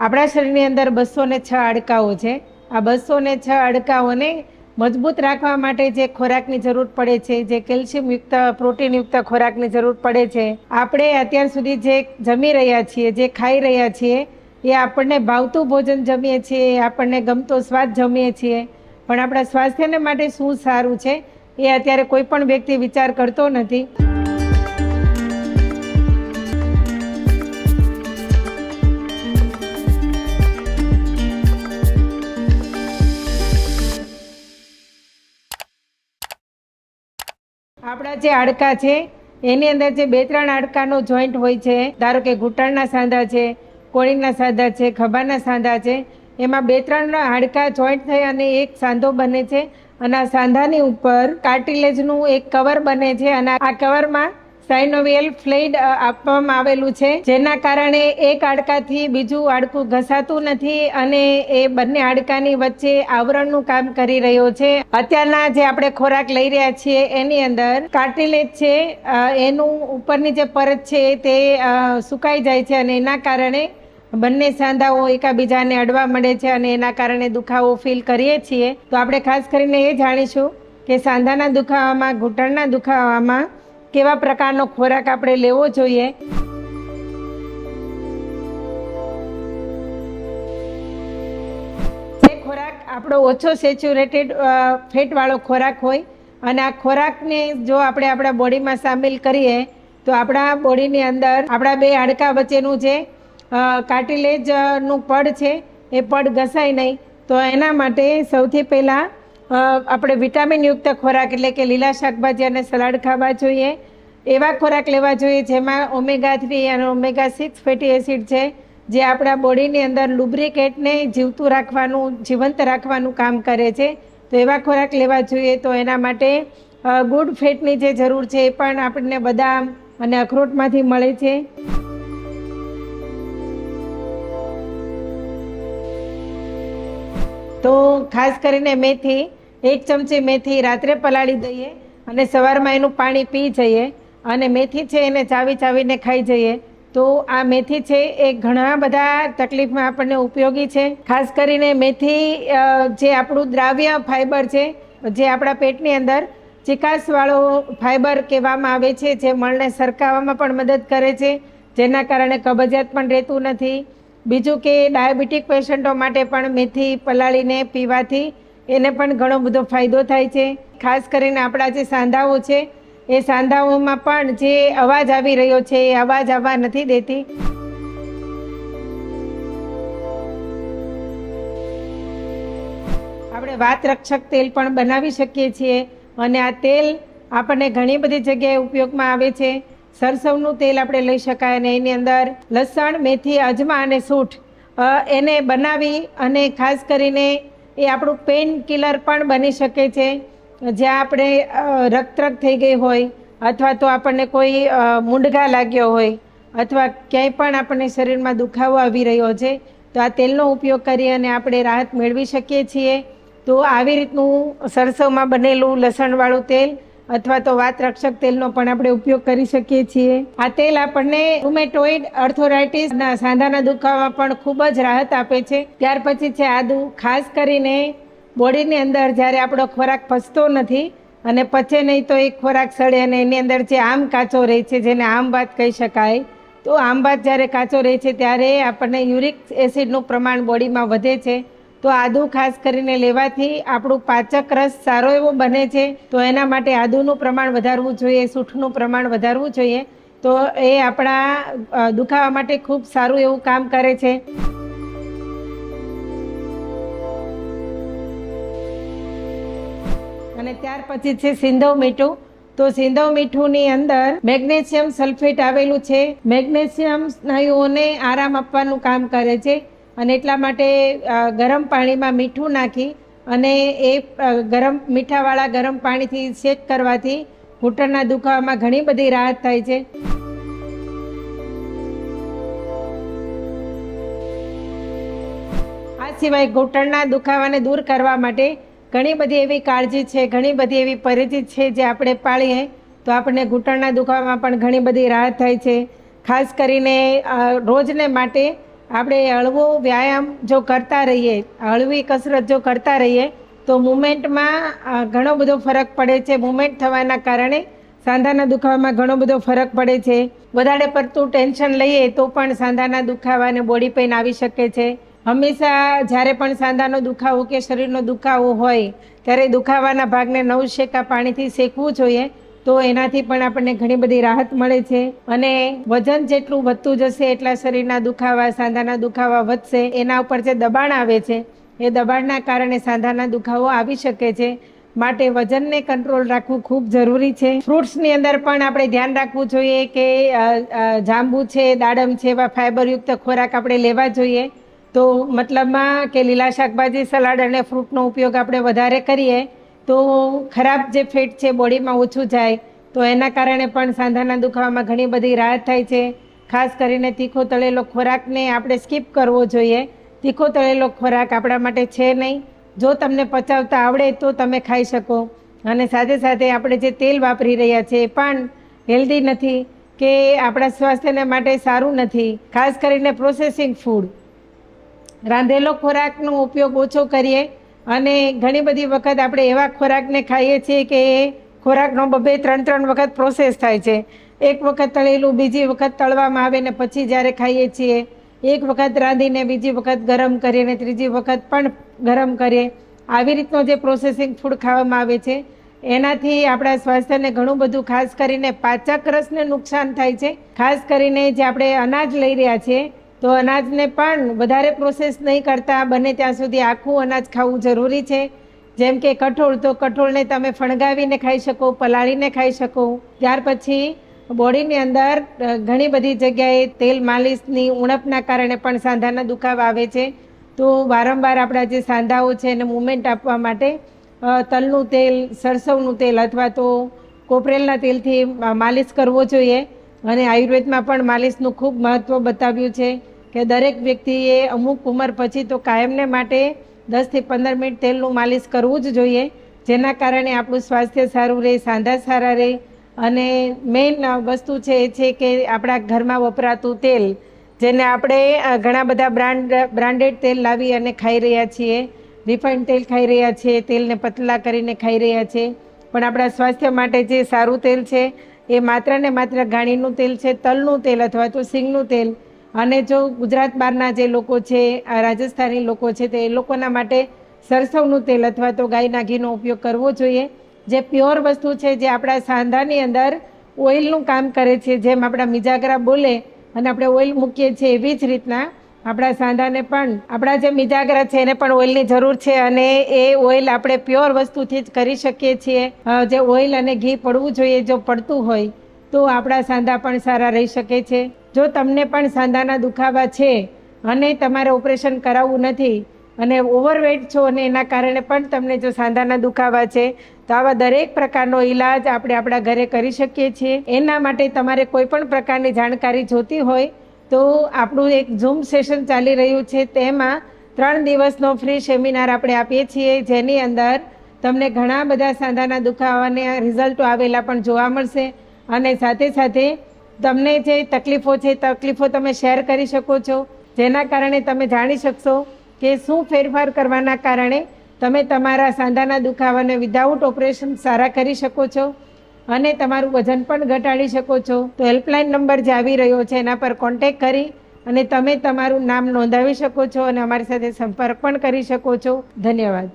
આપણા શરીરની અંદર બસો ને છ હાડકાઓ છે. આ બસો ને છ હાડકાઓને મજબૂત રાખવા માટે જે ખોરાકની જરૂર પડે છે, જે કેલ્શિયમયુક્ત પ્રોટીનયુક્ત ખોરાકની જરૂર પડે છે, આપણે અત્યાર સુધી જે જમી રહ્યા છીએ, જે ખાઈ રહ્યા છીએ, એ આપણને ભાવતું ભોજન જમીએ છીએ આપણને ગમતો સ્વાદ જમીએ છીએ. પણ આપણા સ્વાસ્થ્યને માટે શું સારું છે, એ અત્યારે કોઈ પણ વ્યક્તિ વિચાર કરતો નથી. આપણા જે હાડકા છે, એની અંદર જે બે ત્રણ હાડકાનો જોઈન્ટ હોય છે, ધારો કે ઘૂંટણના સાંધા છે, કોળીના સાંધા છે, ખભાના સાંધા છે, એમાં બે ત્રણ હાડકા જોઈન્ટ થઈ અને એક સાંધો બને છે અને આ સાંધાની ઉપર કાર્ટિલેજનું એક કવર બને છે અને આ કવરમાં સાઇનોવિયલ ફ્લેડ આપવામાં આવેલું છે, જેના કારણે એક હાડકાથી બીજું હાડકું ઘસાતું નથી અને એ બંને હાડકાની વચ્ચે આવરણનું કામ કરી રહ્યો છે. અત્યારના જે આપણે ખોરાક લઈ રહ્યા છીએ, એની અંદર કાર્ટિલેજ છે એનું ઉપરની જે પરત છે તે સુકાઈ જાય છે અને એના કારણે બંને સાંધાઓ એકાબીજાને અડવા મળે છે અને એના કારણે દુખાવો ફીલ કરીએ છીએ. તો આપણે ખાસ કરીને એ જાણીશું કે સાંધાના દુખાવામાં, ઘૂંટણના દુખાવામાં કેવા પ્રકારનો ખોરાક આપણે લેવો જોઈએ? જે ખોરાક આપણો ઓછો સેચ્યુરેટેડ ફેટવાળો ખોરાક હોય, અને આ ખોરાકને જો આપણે આપણા બોડીમાં સામેલ કરીએ, તો આપણા બોડીની અંદર આપણા બે હાડકા વચ્ચેનું જે કાર્ટિલેજનું પડ છે, એ પડ ઘસાય નહીં. તો એના માટે સૌથી પહેલાં આપણે વિટામિનયુક્ત ખોરાક એટલે કે લીલા શાકભાજી અને સલાડ ખાવા જોઈએ. એવા ખોરાક લેવા જોઈએ જેમાં ઓમેગા થ્રી અને ઓમેગા સિક્સ ફેટી એસિડ છે, જે આપણા બોડીની અંદર લુબ્રિકેટને જીવતું રાખવાનું, જીવંત રાખવાનું કામ કરે છે. તો એવા ખોરાક લેવા જોઈએ તો એના માટે ગુડ ફેટની જે જરૂર છે એ પણ આપણને બદામ અને અખરોટમાંથી મળે છે. તો ખાસ કરીને મેથી એક ચમચી મેથી રાત્રે પલાળી દઈએ અને સવારમાં એનું પાણી પી જઈએ અને મેથી છે એને ચાવી ચાવીને ખાઈ જઈએ. તો આ મેથી છે એ ઘણા બધા તકલીફમાં આપણને ઉપયોગી છે. ખાસ કરીને મેથી જે આપણું દ્રાવ્ય ફાઈબર છે, જે આપણા પેટની અંદર ચિકાસવાળો ફાઈબર કહેવામાં આવે છે, જે મળને સરકાવવામાં પણ મદદ કરે છે. જેના કારણે કબજિયાત પણ રહેતું નથી. બીજું કે ડાયાબિટીક પેશન્ટો માટે પણ મેથી પલાળીને પીવાથી એને પણ ઘણો બધો ફાયદો થાય છે. ખાસ કરીને આપણા જે સાંધાઓ છે, એ સાંધાઓમાં પણ જે અવાજ આવી રહ્યો છે, એ અવાજ આવવા નથી દેતી. આપણે વાત રક્ષક તેલ પણ બનાવી શકીએ છીએ અને આ તેલ આપણને ઘણી બધી જગ્યાએ ઉપયોગમાં આવે છે. સરસવનું તેલ આપણે લઈ શકાય અને એની અંદર લસણ, મેથી, અજમા અને સૂંઠ એને બનાવી અને ખાસ કરીને એ આપણું પેઇન કિલર પણ બની શકે છે. જ્યાં આપણે રક્તરક થઈ ગઈ હોય અથવા તો આપણને કોઈ અ, લાગ્યો હોય અથવા ક્યાંય પણ આપણને શરીરમાં દુખાવો આવી રહ્યો છે તો આ તેલનો ઉપયોગ કરી અને આપણે રાહત મેળવી શકીએ છીએ. તો આવી રીતનું સરસવમાં બનેલું લસણવાળું તેલ અથવા તો વાત રક્ષક તેલનો પણ આપણે ઉપયોગ કરી શકીએ છીએ. આ તેલ આપણને રૂમેટોઇડ અર્થોરાઇટિસ ના સાંધાના દુખાવા પણ ખૂબ જ રાહત આપે છે. ત્યાર પછી છે આદુ. ખાસ કરીને બોડીની અંદર જ્યારે આપણો ખોરાક પચતો નથી અને પચે નહીં તો એ ખોરાક સડે અને એની અંદર જે આમ કાચો રહે છે, જેને આમ ભાત કહી શકાય, તો આમ ભાત જ્યારે કાચો રહે છે, ત્યારે આપણને યુરિક એસિડનું પ્રમાણ બોડીમાં વધે છે. તો આદુ ખાસ કરીને લેવાથી આપણું પાચક રસ સારો એવો બને છે. તો એના માટે આદુનું પ્રમાણ વધારવું જોઈએ, સૂઠનું પ્રમાણ વધારવું જોઈએ. તો એ આપણા દુખાવા માટે ખૂબ સારું એવું કામ કરે છે. અને ત્યાર પછી છે સિંધવ મીઠું. તો સિંધવ મીઠુંની અંદર મેગ્નેશિયમ સલ્ફેટ આવેલું છે. મેગ્નેશિયમ સ્નાયુઓને આરામ આપવાનું કામ કરે છે. અને એટલા માટે ગરમ પાણીમાં મીઠું નાખી અને એ ગરમ મીઠાવાળા ગરમ પાણીથી શેક કરવાથી ઘૂંટણના દુખાવામાં ઘણી બધી રાહત થાય છે. આ સિવાય ઘૂંટણના દુખાવાને દૂર કરવા માટે ઘણી બધી એવી કાળજી છે, ઘણી બધી એવી પરિચિત છે જે આપણે પાળીએ, તો આપણને ઘૂંટણના દુખાવામાં પણ ઘણી બધી રાહત થાય છે. ખાસ કરીને રોજને માટે આપણે હળવો વ્યાયામ જો કરતા રહીએ, હળવી કસરત જો કરતા રહીએ, તો મુમેન્ટમાં ઘણો બધો ફરક પડે છે. મુમેન્ટ થવાના કારણે સાંધાના દુખાવામાં ઘણો બધો ફરક પડે છે. વધારે પડતું ટેન્શન લઈએ તો પણ સાંધાના દુખાવા અને બોડી પેઇન આવી શકે છે. હંમેશા જ્યારે પણ સાંધાનો દુખાવો કે શરીરનો દુખાવો હોય, ત્યારે દુખાવાના ભાગને નવ શેકા પાણીથી શેકવું જોઈએ. તો એનાથી પણ આપણને ઘણી બધી રાહત મળે છે. અને વજન જેટલું વધતું જશે, એટલા શરીરના દુખાવા, સાંધાના દુખાવા વધશે. એના ઉપર જે દબાણ આવે છે, એ દબાણના કારણે સાંધાના દુખાવો આવી શકે છે. માટે વજનને કંટ્રોલ રાખવું ખૂબ જરૂરી છે. ફ્રૂટ્સની અંદર પણ આપણે ધ્યાન રાખવું જોઈએ કે જાંબુ છે, દાડમ છે એવા ફાઇબરયુક્ત ખોરાક આપણે લેવા જોઈએ. તો મતલબમાં કે લીલા શાકભાજી, સલાડ અને ફ્રૂટનો ઉપયોગ આપણે વધારે કરીએ. તો ખરાબ જે ફેટ છે બોડીમાં ઓછું જાય, તો એના કારણે પણ સાંધાના દુખાવામાં ઘણી બધી રાહત થાય છે. ખાસ કરીને તીખો તળેલો ખોરાકને આપણે સ્કીપ કરવો જોઈએ. તીખો તળેલો ખોરાક આપણા માટે છે નહીં. જો તમને પચાવતા આવડે તો તમે ખાઈ શકો. અને સાથે સાથે આપણે જે તેલ વાપરી રહ્યા છીએ એ પણ હેલ્ધી નથી કે આપણા સ્વાસ્થ્યને માટે સારું નથી. ખાસ કરીને પ્રોસેસિંગ ફૂડ. રાંધેલો ખોરાકનો ઉપયોગ ઓછો કરીએ અને ઘણી બધી વખત આપણે એવા ખોરાકને ખાઈએ છીએ કે એ ખોરાકનો બબે ત્રણ ત્રણ વખત પ્રોસેસ થાય છે. એક વખત તળેલું, બીજી વખત તળવામાં આવે ને પછી જ્યારે ખાઈએ છીએ, એક વખત રાંધીને, બીજી વખત ગરમ કરીને ત્રીજી વખત પણ ગરમ કરીએ, આવી રીતનો જે પ્રોસેસિંગ ફૂડ ખાવામાં આવે છે. એનાથી આપણા સ્વાસ્થ્યને ઘણું બધું ખાસ કરીને પાચક રસને નુકસાન થાય છે. ખાસ કરીને જે આપણે અનાજ લઈ રહ્યા છીએ તો અનાજને પણ વધારે પ્રોસેસ નહીં કરતા, બને ત્યાં સુધી આખું અનાજ ખાવું જરૂરી છે. જેમ કે કઠોળ, તો કઠોળને તમે ફણગાવીને ખાઈ શકો, પલાળીને ખાઈ શકો. ત્યાર પછી બોડીની અંદર ઘણી બધી જગ્યાએ તેલ માલિશની ઉણપના કારણે પણ સાંધાના દુખાવા આવે છે. તો વારંવાર આપણા જે સાંધાઓ છે એને મુમેન્ટ આપવા માટે તલનું તેલ, સરસવનું તેલ અથવા તો કોપરેલના તેલથી માલિશ કરવો જોઈએ. અને આયુર્વેદમાં પણ માલિશનું ખૂબ મહત્ત્વ બતાવ્યું છે. કે દરેક વ્યક્તિએ અમુક ઉંમર પછી તો કાયમને માટે દસથી પંદર મિનિટ તેલનું માલિશ કરવું જ જોઈએ, જેના કારણે આપણું સ્વાસ્થ્ય સારું રહે, સાંધા સારા રહે. અને મેઇન વસ્તુ છે એ છે કે આપણા ઘરમાં વપરાતું તેલ, જેને આપણે ઘણા બધા બ્રાન્ડ, બ્રાન્ડેડ તેલ લાવી અને ખાઈ રહ્યા છીએ. રિફાઇન્ડ તેલ ખાઈ રહ્યા છીએ તેલને પતલા કરીને ખાઈ રહ્યા છીએ પણ આપણા સ્વાસ્થ્ય માટે જે સારું તેલ છે, એ માત્ર ને માત્ર ઘાણીનું તેલ છે, તલનું તેલ અથવા તો સિંગનું તેલ અને જો ગુજરાત બહારના જે લોકો છે રાજસ્થાની લોકો છે, તે એ લોકોના માટે સરસવનું તેલ અથવા તો ગાયના ઘીનો ઉપયોગ કરવો જોઈએ. જે પ્યોર વસ્તુ છે, જે આપણા સાંધાની અંદર ઓઇલનું કામ કરે છે, જેમ આપણા મિજાગરા બોલે, અને આપણે ઓઇલ મૂકીએ છીએ એવી જ રીતના આપણા સાંધાને પણ, આપણા જે મિજાગરા છે, એને પણ ઓઇલની જરૂર છે, અને એ ઓઇલ આપણે પ્યોર વસ્તુથી જ કરી શકીએ છીએ. જે ઓઇલ અને ઘી પડવું જોઈએ, જો પડતું હોય, તો આપણા સાંધા પણ સારા રહી શકે છે. જો તમને પણ સાંધાના દુખાવા છે અને તમારે ઓપરેશન કરાવવું નથી અને ઓવરવેટ છો અને એના કારણે પણ તમને જો સાંધાના દુખાવા છે, તો આવા દરેક પ્રકારનો ઈલાજ આપણે આપણા ઘરે કરી શકીએ છીએ. એના માટે તમારે કોઈ પણ પ્રકારની જાણકારી જોતી હોય, તો આપણું એક ઝૂમ સેશન ચાલી રહ્યું છે. તેમાં ત્રણ દિવસનો ફ્રી સેમિનાર આપણે આપીએ છીએ, જેની અંદર તમને ઘણા બધા સાંધાના દુખાવાને રિઝલ્ટો આવેલા પણ જોવા મળશે. અને સાથે સાથે તમને જે તકલીફો છે તકલીફો તમે શેર કરી શકો છો. જેના કારણે તમે જાણી શકશો કે શું ફેરફાર કરવાના કારણે તમે તમારા સાંધાના દુખાવાને વિધાઉટ ઓપરેશન સારા કરી શકો છો અને તમારું વજન પણ ઘટાડી શકો છો. તો હેલ્પલાઇન નંબર જે આવી રહ્યો છે એના પર કોન્ટેક કરી અને તમે તમારું નામ નોંધાવી શકો છો અને અમારી સાથે સંપર્ક પણ કરી શકો છો. ધન્યવાદ.